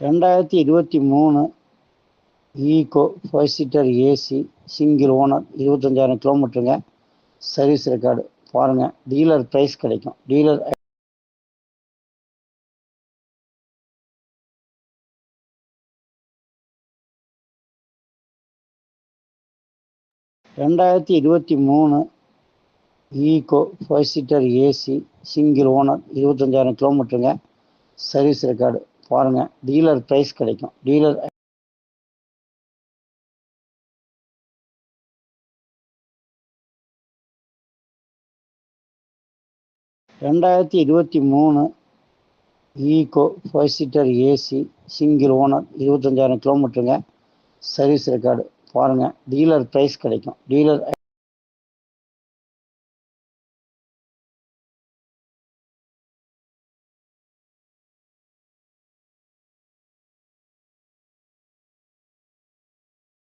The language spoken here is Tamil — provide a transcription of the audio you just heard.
ரெண்டாயிரத்தி இருபத்தி மூணு Eeco five seater AC single owner இருபத்தஞ்சாயிரம் கிலோமீட்டருங்க. சர்வீஸ் ரெக்கார்டு பாருங்கள் டீலர் ப்ரைஸ் கிடைக்கும். டீலர் ரெண்டாயிரத்தி இருபத்தி மூணு Eeco five seater AC single owner இருபத்தஞ்சாயிரம் கிலோமீட்டருங்க. சர்வீஸ் ரெக்கார்டு பாருங்கள் டீலர் ப்ரைஸ் கிடைக்கும். டீலர் ரெண்டாயிரத்தி இருபத்தி மூணு Eeco five seater AC single owner இருபத்தஞ்சாயிரம் கிலோமீட்டருங்க சர்வீஸ் ரெக்கார்டு பாருங்கள் டீலர் ப்ரைஸ் கிடைக்கும். டீலர்